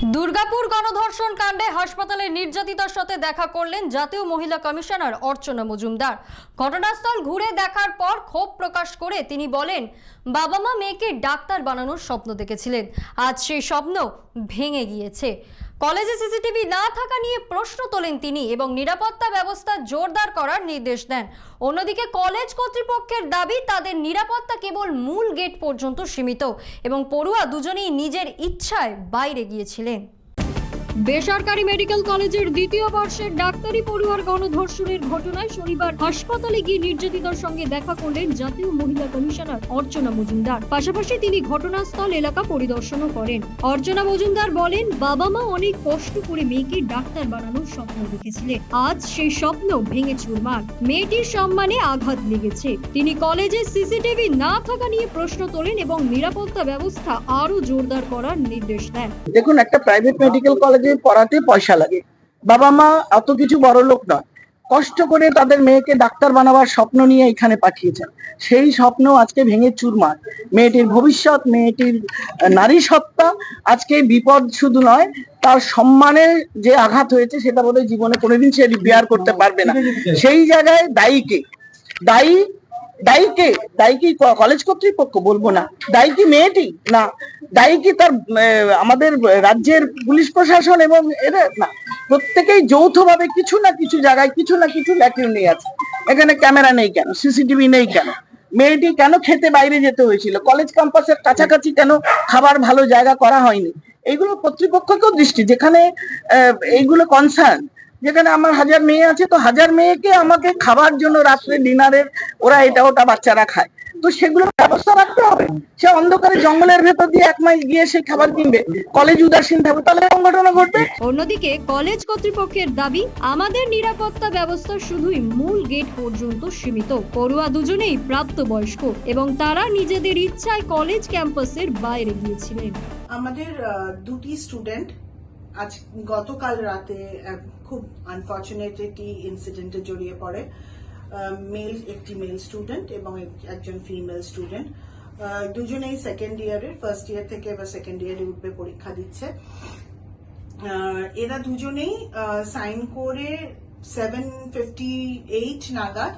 দুর্গাপুর গণধর্ষণ কাণ্ডে হাসপাতালে নির্যাতিতার সাথে দেখা করলেন জাতীয় মহিলা কমিশনার অর্চনা মজুমদার। ঘটনাস্থল ঘুরে দেখার পর ক্ষোভ প্রকাশ করে তিনি বলেন বাবা মা মেয়েকে ডাক্তার বানানোর স্বপ্ন দেখেছিলেন। আজ সেই স্বপ্ন ভেঙে গিয়েছে। কলেজে সিসিটিভি না থাকা নিয়ে প্রশ্ন তোলেন তিনি এবং নিরাপত্তা ব্যবস্থা জোরদার করার নির্দেশ দেন। অন্যদিকে কলেজ কর্তৃপক্ষের দাবি, তাদের নিরাপত্তা কেবল মূল গেট পর্যন্ত সীমিত এবং পড়ুয়া দুজনেই নিজের ইচ্ছায় বাইরে গিয়েছিলেন। Bekleyin. বেসরকারি মেডিকেল কলেজের দ্বিতীয় বর্ষের ডাক্তারি পড়ুয়ার গণধর্ষণের ঘটনায় শনিবার হাসপাতালে গিয়ে নির্যাতিতার সঙ্গে দেখা করলেন জাতীয় মহিলা কমিশনার অর্চনা মজুমদার। পাশাপাশি তিনি ঘটনাস্থল, এলাকা পরিদর্শনও করেন। অর্চনা মজুমদার বলেন, বাবা মা অনেক কষ্ট করে মেয়েকে ডাক্তার বানানোর স্বপ্ন দেখেছিলেন। আজ সেই স্বপ্ন ভেঙে চুরমার। মেয়েটির সম্মানে আঘাত লেগেছে। তিনি কলেজে সিসিটিভি না থাকা নিয়ে প্রশ্ন তোলেন এবং নিরাপত্তা ব্যবস্থা আরও জোরদার করার নির্দেশ দেন। দেখুন, একটা প্রাইভেট মেডিকেল কলেজে পড়াতে পয়সা লাগে। বাবা মা অত কিছু বড় লোক নয়। কষ্ট করে তাদের মেয়েকে ডাক্তার বানাবার স্বপ্ন নিয়ে এখানে পাঠিয়েছেন। সেই স্বপ্ন আজকে ভেঙে চুরমার। মেয়েটির ভবিষ্যৎ মেয়েটির নারী সত্তা আজকে বিপদ শুধু নয় তার সম্মানে যে আঘাত হয়েছে সেটা বোধহয় জীবনে কোনোদিন সে রিপেয়ার করতে পারবে না। সেই জায়গায় দায়ীকে দায়ী দায়ী কে? দায়ী কি কলেজ কর্তৃপক্ষ? বলব না। দায়ী কি মেয়েটি? না। দায়ী কি তার আমাদের রাজ্যের পুলিশ প্রশাসন এবং এরা না। প্রত্যেকেই যৌথভাবে কিছু না কিছু জায়গায় কিছু না কিছু ল্যাকিউনি আছে। এখানে ক্যামেরা নেই কেন? সিসিটিভি নেই কেন? মেয়েটি কেন খেতে বাইরে যেতে হয়েছিল? কলেজ ক্যাম্পাসের কাছাকাছি কেন খাবার ভালো জায়গা করা হয়নি? এইগুলো কর্তৃপক্ষকেও দৃষ্টি। যেখানে এইগুলো কনসার্ন যেখানে আমার হাজার মেয়ে আছে তো হাজার মেয়েকে আমাকে খাবার জন্য রাত্রে ডিনারের ওরা এটা ওটা বাচ্চারা খায়। তো সেগুলো ব্যবস্থা রাখতে হবে। সে অন্ধকারে জঙ্গলের ভেতর দিয়ে এক মাস গিয়ে সে খাবার কিনবে। কলেজ উদাসীন থাকবে। তাহলে এরকম ঘটনা ঘটবে? অন্যদিকে কলেজ কর্তৃপক্ষের দাবি আমাদের নিরাপত্তা ব্যবস্থা শুধুই মূল গেট পর্যন্ত সীমিত। পড়ুয়া দুজনেই প্রাপ্তবয়স্ক এবং তারা নিজেদের ইচ্ছায় কলেজ ক্যাম্পাসের বাইরে গিয়েছিলেন। আমাদের আহ, দুটি স্টুডেন্ট আজ গতকাল রাতে খুব আনফর্চুনেট একটি ইনসিডেন্টে জড়িয়ে পড়ে মেল একটি মেল স্টুডেন্ট এবং একজন ফিমেল স্টুডেন্ট দুজনেই সেকেন্ড ইয়ারের ফার্স্ট ইয়ার থেকে এবার সেকেন্ড ইয়ারে উঠবে পরীক্ষা দিচ্ছে। এরা দুজনেই সাইন করে সেভেন ফিফটি এইট নাগাদ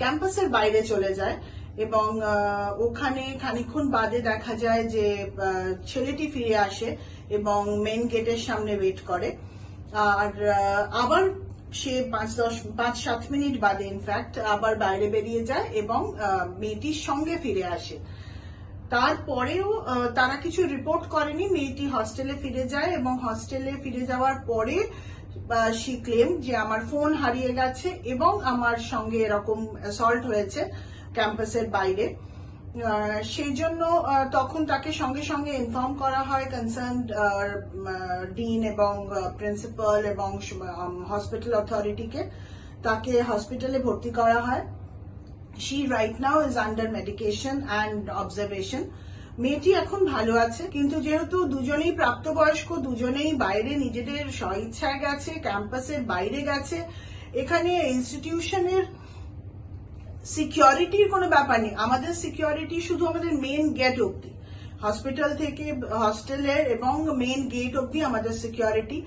ক্যাম্পাসের বাইরে চলে যায়। এবং ওখানে খানিকক্ষণ বাদে দেখা যায় যে ছেলেটি ফিরে আসে এবং মেন গেটের সামনে ওয়েট করে। আর আবার সে পাঁচ দশ, পাঁচ সাত মিনিট বাদে ইনফ্যাক্ট আবার বাইরে বেরিয়ে যায় এবং মেয়েটির সঙ্গে ফিরে আসে। তারপরেও তারা কিছু রিপোর্ট করেনি, মেয়েটি হস্টেলে ফিরে যায় এবং হস্টেলে ফিরে যাওয়ার পরে সি ক্লেম যে আমার ফোন হারিয়ে গেছে এবং আমার সঙ্গে এরকম অ্যাসল্ট হয়েছে। ক্যাম্পাসের বাইরে। সেই জন্য তখন তাকে সঙ্গে সঙ্গে ইনফর্ম করা হয় কনসার্ন ডিন এবং প্রিন্সিপাল এবং হসপিটাল অথরিটিকে তাকে হসপিটালে ভর্তি করা হয়। She right now is under medication and observation মেয়েটি এখন ভালো আছে, কিন্তু যেহেতু দুজনেই প্রাপ্তবয়স্ক, দুজনেই বাইরে নিজেদের স্বইচ্ছায় গেছে, ক্যাম্পাসের বাইরে গেছে, এখানে ইনস্টিটিউশনের সিকিউরিটির কোনো ব্যাপার নেই। আমাদের সিকিউরিটি শুধু আমাদের মেন গেট অব্দি হসপিটাল থেকে হস্টেলের এবং মেন গেট অব্দি আমাদের সিকিউরিটি